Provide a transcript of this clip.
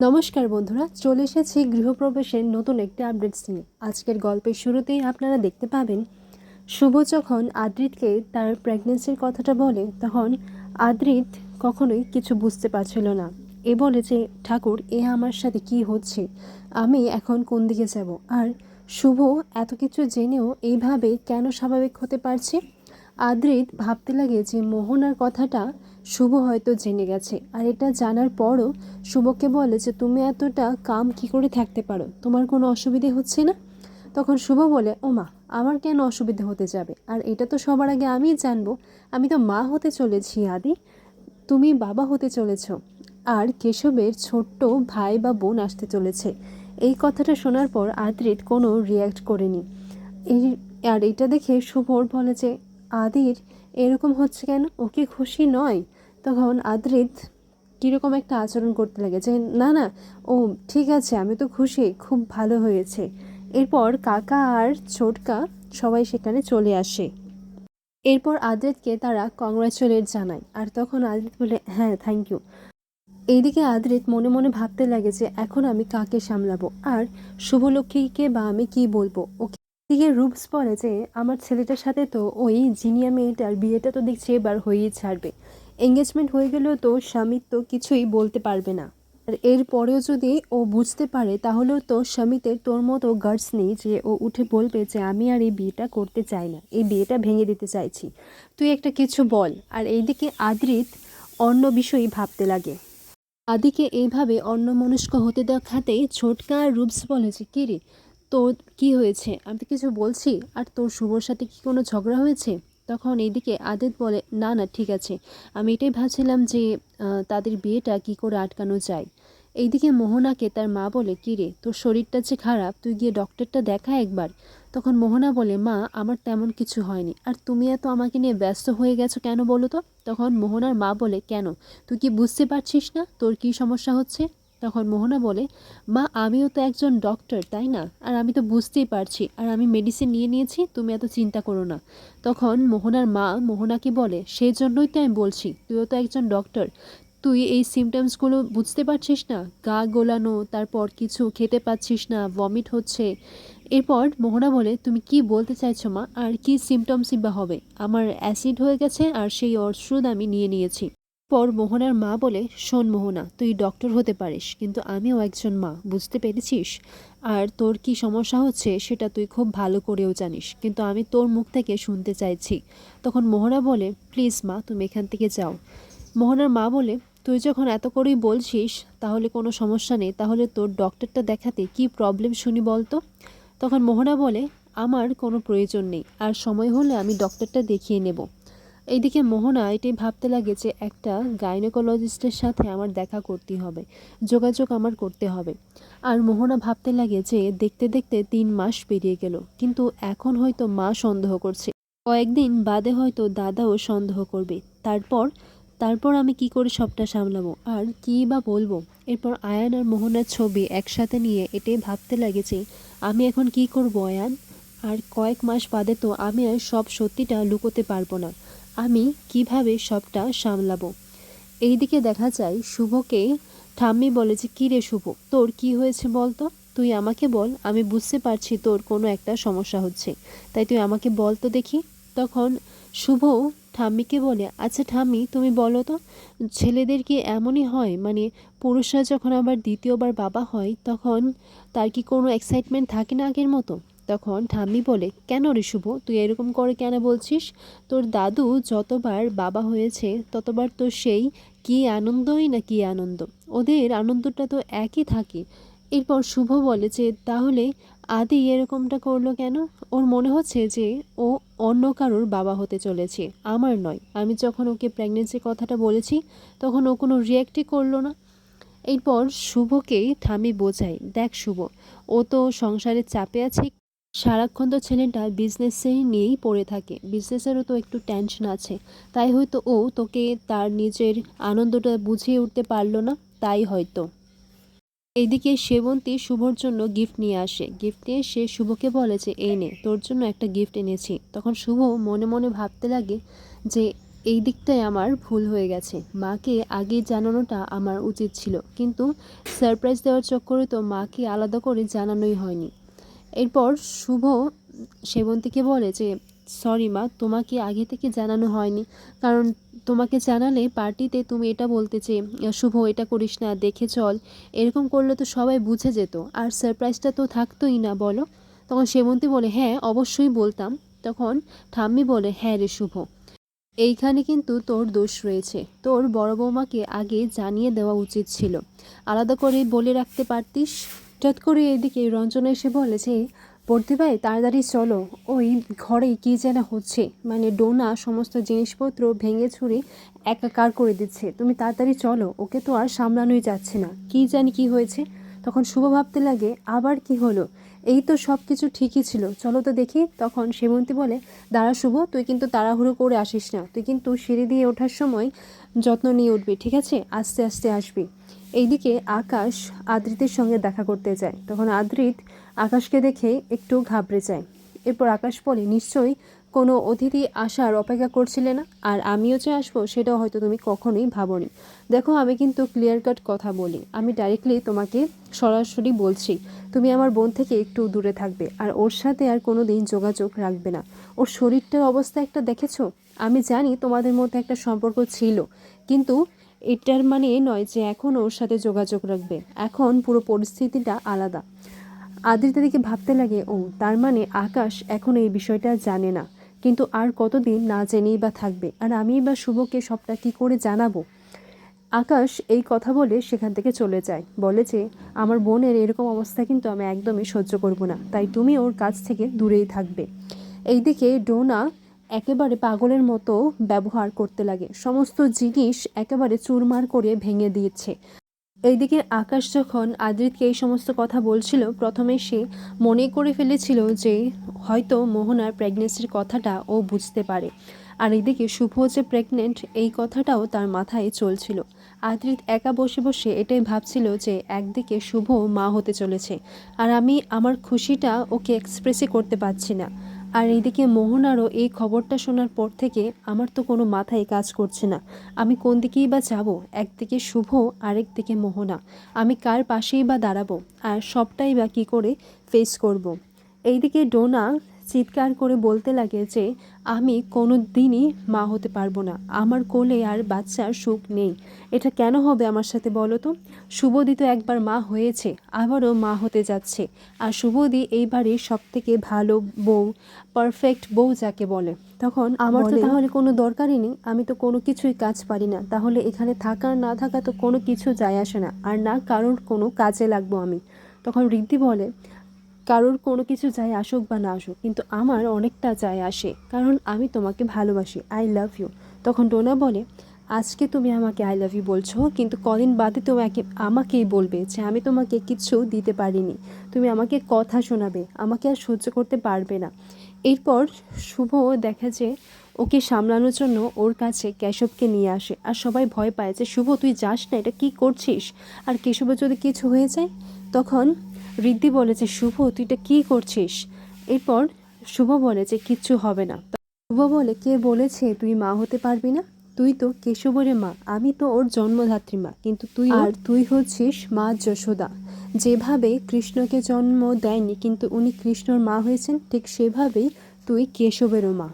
নমস্কার বন্ধুরা, চলে এসেছি গৃহপ্রবেশের নতুন একটি আপডেটস নিয়ে। আজকের গল্পের শুরুতেই আপনারা দেখতে পাবেন, শুভ যখন আদ্রিতকে তার প্রেগনেন্সির কথাটা বলে, তখন আদ্রিত কখনোই কিছু বুঝতে পারছিল না। এ বলে যে, ঠাকুর, এ আমার সাথে কি হচ্ছে? আমি এখন কোন দিকে যাব? আর শুভ এত কিছু জেনেও এইভাবে কেন স্বাভাবিক হতে পারছে? আদ্রিত ভাবতে লাগে যে, মোহনার কথাটা শুভ হয়তো জেনে গেছে। আর এটা জানার পরও শুভকে বলে যে, তুমি এতটা কাম কি করে থাকতে পারো? তোমার কোনো অসুবিধে হচ্ছে না? তখন শুভ বলে, ও মা, আমার কেন অসুবিধে হতে যাবে? আর এটা তো সবার আগে আমিই জানব। আমি তো মা হতে চলেছি, আদি। তুমি বাবা হতে চলেছ। আর কেশবের ছোট্ট ভাই বা বোন আসতে চলেছে। এই কথাটা শোনার পর আদ্রিত কোনো রিয়্যাক্ট করেনি। এই আর এটা দেখে শুভর বলে যে, আদির, এরকম হচ্ছে কেন? ওকে খুশি নয়? তখন আদ্রিত কীরকম একটা আচরণ করতে লাগে যে, না না, ও ঠিক আছে, আমি তো খুশি, খুব ভালো হয়েছে। এরপর কাকা আর ছোটকা সবাই সেখানে চলে আসে। এরপর আদ্রিতকে তারা কংগ্রাচুলেট জানায়। আর তখন আদ্রিত বলে হ্যাঁ থ্যাংক ইউ এইদিকে আদ্রিত মনে মনে ভাবতে লাগে যে, এখন আমি কাকে সামলাবো? আর শুভলক্ষ্মীকে বা আমি কি বলব? ওকে দিকে রূপস বলে যে, আমার ছেলেটার সাথে তো ওই জিনিয়া মেয়েটার বিয়েটা তো দেখছি এবার হয়েই ছাড়বে। এঙ্গেজমেন্ট হয়ে গেলেও তো স্বামী তো কিছুই বলতে পারবে না। আর এরপরেও যদি ও বুঝতে পারে, তাহলেও তো স্বামীতে তোর মতো গার্ডস নেই যে ও উঠে বলবে যে আমি আর এই বিয়েটা করতে চাই না, এই বিয়েটা ভেঙে দিতে চাইছি। তুই একটা কিছু বল। আর এইদিকে আদ্রিত অন্য বিষয়ই ভাবতে লাগে। আদিকে এইভাবে অন্যমনস্ক হতে দেখাতে ছোটকা আর রূপস বলে যে কী রে তোর কী হয়েছে? আমি তো কিছু বলছি। আর তোর শুভর সাথে কি কোনো ঝগড়া হয়েছে? তখন এইদিকে আদিত বলে, না না, ঠিক আছে। আমি এটাই ভাবছিলাম যে তাদের বিয়েটা কি করে আটকানো যায়। এইদিকে মোহনাকে তার মা বলে, কী রে, তোর শরীরটা যে খারাপ, তুই গিয়ে ডক্টরটা দেখা একবার? তখন মোহনা বলে, মা, আমার তেমন কিছু হয়নি। আর তুমি এত আমাকে নিয়ে ব্যস্ত হয়ে গেছো কেন বলো তো? তখন মোহনার মা বলে, কেন? তুই কি বুঝতে পারছিস না তোর কি সমস্যা হচ্ছে? তখন মোহনা বলে, মা, আমিও তো একজন ডক্টর তাই না? আর আমি তো বুঝতেই পারছি, আর আমি মেডিসিন নিয়ে নিয়েছি, তুমি এত চিন্তা করো না। তখন মোহনার মা মোহনাকে বলে সেই জন্যই তো আমি বলছি, তুইও তো একজন ডক্টর তুই এই সিমটমসগুলো বুঝতে পারছিস না? গা গোলানো, তারপর কিছু খেতে পাচ্ছিস না ভমিট হচ্ছে। এরপর মোহনা বলে, তুমি কি বলতে চাইছো মা? আর কি সিমটমসই বা হবে? আমার অ্যাসিড হয়ে গেছে, আর সেই ওষুধ আমি নিয়ে নিয়েছি। পর মোহনার মা বলে, শোন মোহনা, তুই ডক্টর হতে পারিস, কিন্তু আমিও একজন মা, বুঝতে পেরেছিস? আর তোর কি সমস্যা হচ্ছে সেটা তুই খুব ভালো করেও জানিস, কিন্তু আমি তোর মুখ থেকে শুনতে চাইছি। তখন মোহনা বলে, প্লিজ মা, তুমি এখান থেকে যাও। মোহনার মা বলে, তুই যখন এত করেই বলছিস, তাহলে কোনো সমস্যা নেই, তাহলে তোর ডক্টরটা দেখাতে কি প্রবলেম শুনি বলতো? তখন মোহনা বলে, আমার কোনো প্রয়োজন নেই, আর সময় হলে আমি ডক্টরটা দেখিয়ে নেব। এইদিকে মোহনা, এটাই ভাবতে লাগে যে একটা গাইনোকোলজিস্টের সাথে আমার দেখা করতে হবে, যোগাযোগ আমার করতে হবে। আর মোহনা ভাবতে লাগে যে দেখতে দেখতে তিন মাস পেরিয়ে গেল, কিন্তু এখন হয়তো মা সন্দেহ করছে। কয়েকদিন বাদে হয়তো দাদাও সন্দেহ করবে। তারপর তারপর আমি কি করে সবটা সামলাবো? আর কী বা বলব? এরপর আয়ান আর মোহনার ছবি একসাথে নিয়ে এটাই ভাবতে লাগেছে আমি এখন কি করব আয়ান? আর কয়েক মাস বাদে তো আমি আর সব সত্যিটা লুকোতে পারব না। আমি কীভাবে সবটা সামলাবো? এইদিকে দেখা যায় শুভকে ঠাম্মি বলে যে, কী রে শুভ, তোর কি হয়েছে বল তো তুই আমাকে বল, আমি বুঝতে পারছি তোর কোনো একটা সমস্যা হচ্ছে। তাই তুই আমাকে বল তো দেখি। তখন শুভ ঠাম্মিকে বলে আচ্ছা ঠাম্মি, তুমি বলো তো, ছেলেদের কি এমনই হয়? মানে পুরুষরা যখন আবার দ্বিতীয়বার বাবা হয়, তখন তার কি কোনো এক্সাইটমেন্ট থাকে না আগের মতো? তখন ঠাম্মি বলে, কেন রে শুভ? তুই এরকম করে কেন বলছিস? তোর দাদু যতবার বাবা হয়েছে, ততবার তো সেই কি আনন্দই না কি আনন্দ। ওদের আনন্দটা তো একই থাকে। এরপর শুভ বলে যে, তাহলে আদি এরকমটা করল কেন? ওর মনে হচ্ছে যে ও অন্য কারোর বাবা হতে চলেছে। আমার নয়। আমি যখন ওকে প্রেগনেন্সির কথাটা বলেছি, তখন ও কোনো রিয়াক্টই করল না। এরপর শুভকে ঠামি বোঝায়, দেখ শুভ, ও তো সংসারের চাপে আছে সারাক্ষণ তো ছেলেটা বিজনেসে নিয়েই পড়ে থাকে। বিজনেসেরও তো একটু টেনশন আছে। তাই হয়তো ও তোকে তার নিজের আনন্দটা বুঝিয়ে উঠতে পারল না, তাই হয়তো। এইদিকে সেবন্তী শুভর জন্য গিফট নিয়ে আসে। গিফট নিয়ে সে শুভকে বলে যে, এই নে, তোর জন্য একটা গিফট এনেছি। তখন শুভ মনে মনে ভাবতে লাগে যে, এই দিকটায় আমার ভুল হয়ে গেছে। মাকে আগে জানানোটা আমার উচিত ছিল। কিন্তু সারপ্রাইজ দেওয়ার চক্করে তো মাকে আলাদা করে জানানোই হয়নি। এরপর শুভ সেবন্তীকে বলে যে, সরি মা, তোমাকে আগে থেকে জানানো হয়নি। কারণ তোমাকে জানালে পার্টিতে তুমি এটা বলতে যে, শুভ, এটা করিস না, দেখে চল। এরকম করলে তো সবাই বুঝে যেত। আর সারপ্রাইজটা তো থাকতোই না, বলো? তখন সেবন্তী বলে হ্যাঁ অবশ্যই বলতাম। তখন ঠাম্মি বলে হ্যাঁ রে শুভ, এইখানে কিন্তু তোর দোষ রয়েছে। তোর বড় বৌমাকে আগে জানিয়ে দেওয়া উচিত ছিল। আলাদা করে বলে রাখতে পারতিস? চট করে এদিকে রঞ্জনা এসে বলে যে ভাই তাড়াতাড়ি চলো। ওই ঘরে কী যেন হচ্ছে। মানে ডোনা সমস্ত জিনিসপত্র ভেঙে ছুঁড়ে একাকার করে দিচ্ছে। তুমি তাড়াতাড়ি চলো, ওকে তো আর সামলানোই যাচ্ছে না। কী জানি কি হয়েছে? তখন শুভ ভাবতে লাগে, আবার কি হলো? এই তো সব কিছু ঠিকই ছিল। চলো তো দেখি। তখন সেবন্তী বলে, দাঁড়া শুভ, তুই কিন্তু তাড়াহুড়ো করে আসিস না। তুই কিন্তু সিঁড়ি দিয়ে ওঠার সময় যত্ন নিয়ে উঠবি, ঠিক আছে? আস্তে আস্তে আসবি। এইদিকে আকাশ আদ্রিতের সঙ্গে দেখা করতে যায়। তখন আদ্রিত আকাশকে দেখে একটু ঘাবড়ে যায়। এরপর আকাশ বলে, নিশ্চয়ই কোনো অতিথি আসার অপেক্ষা করছিলে না? আর আমিও যে আসব সেটাও হয়তো তুমি কখনোই ভাবোনি। দেখো, আমি কিন্তু ক্লিয়ার কাট কথা বলি। আমি ডাইরেক্টলি তোমাকে সরাসরি বলছি, তুমি আমার বোন থেকে একটু দূরে থাকবে। আর ওর সাথে আর কোনো দিন যোগাযোগ রাখবে না। ওর শরীরটার অবস্থা একটা দেখেছ? আমি জানি তোমাদের মধ্যে একটা সম্পর্ক ছিল, কিন্তু এটার মানে নয় যে এখন ওর সাথে যোগাযোগ রাখবে। এখন পুরো পরিস্থিতিটা আলাদা। আদ্রিতা দিকে ভাবতে লাগে, ও, তার মানে আকাশ এখন এই বিষয়টা জানে না। কিন্তু আর কতদিন না জেনেই বা থাকবে? আর আমি বা শুভকে সবটা কি করে জানাব? আকাশ এই কথা বলে সেখান থেকে চলে যায়। বলে যে, আমার বোনের এরকম অবস্থা কিন্তু আমি একদমই সহ্য করব না। তাই তুমি ওর কাছ থেকে দূরেই থাকবে। এইদিকে ডোনা একেবারে পাগলের মতো ব্যবহার করতে লাগে। সমস্ত জিনিস একেবারে চুরমার করে ভেঙে দিয়েছে। এইদিকে আকাশ যখন আদ্রিতকে এই সমস্ত কথা বলছিল, প্রথমে সে মনে করে ফেলেছিল যে হয়তো মোহনার প্রেগনেন্সির কথাটা ও বুঝতে পারে। আর এদিকে শুভ যে প্রেগনেন্ট এই কথাটাও তার মাথায় চলছিল। আদ্রিত একা বসে বসে এটাই ভাবছিল যে একদিকে শুভ মা হতে চলেছে। আর আমি আমার খুশিটা ওকে এক্সপ্রেসই করতে পারছি না। আর এইদিকে মোহনারও এই খবরটা শোনার পর থেকে আমার তো কোনো মাথায় কাজ করছে না। আমি কোন দিকেই বা যাব? একদিকে শুভ, আরেক দিকে মোহনা। আমি কার পাশেই বা দাঁড়াবো? আর সবটাই বা কী করে ফেস করব। এইদিকে ডোনা চিৎকার করে বলতে লাগে যে আমি কোনো দিনই মা হতে পারব না। আমার কোলে আর বাচ্চার সুখ নেই। এটা কেন হবে আমার সাথে বলো তো? শুভদি তো একবার মা হয়েছে আবারও মা হতে যাচ্ছে। আর শুভদি এই বাড়ির সব থেকে ভালো বউ পারফেক্ট বউ যাকে বলে। তখন আমার তো তাহলে কোনো দরকারই নেই। আমি তো কোনো কিছুই কাজ পারি না। তাহলে এখানে থাকা না থাকা তো কোনো কিছু যায় আসে না। আর না কারোর কোনো কাজে লাগবো আমি। তখন ঋদ্ধি বলে কারোর কোনো কিছু যায় আসুক বা না আসুক, কিন্তু আমার অনেকটা যায় আসে। কারণ আমি তোমাকে ভালোবাসি আই লাভ ইউ তখন ডোনা বলে, আজকে তুমি আমাকে আই লাভ ইউ বলছো, কিন্তু কদিন বাদে তোমাকে, আমাকেই বলবে যে আমি তোমাকে কিচ্ছু দিতে পারিনি। তুমি আমাকে কথা শোনাবে, আমাকে আর সহ্য করতে পারবে না। এরপর শুভ দেখা যে ওকে সামলানোর জন্য ওর কাছে কেশবকে নিয়ে আসে, আর সবাই ভয় পায় যে, শুভ, তুই যাস না, এটা কী করছিস? আর কেশবের যদি কিছু হয়ে যায়? তখন ঋদ্ধি বলে যে শুভ, তুই এটা কী করছিস? এরপর শুভ বলে যে, কিচ্ছু হবে না। শুভ বলে, কে বলেছে তুই মা হতে পারবি না? তুই তো কেশবরের মা, আমি তো ওর জন্মধাত্রী মা, কিন্তু তুই আর তুই হচ্ছিস মা যশোদা। যেভাবে কৃষ্ণকে জন্ম দেয়নি, কিন্তু উনি কৃষ্ণর মা হয়েছেন, ঠিক সেভাবেই তুই কেশবেরও মা।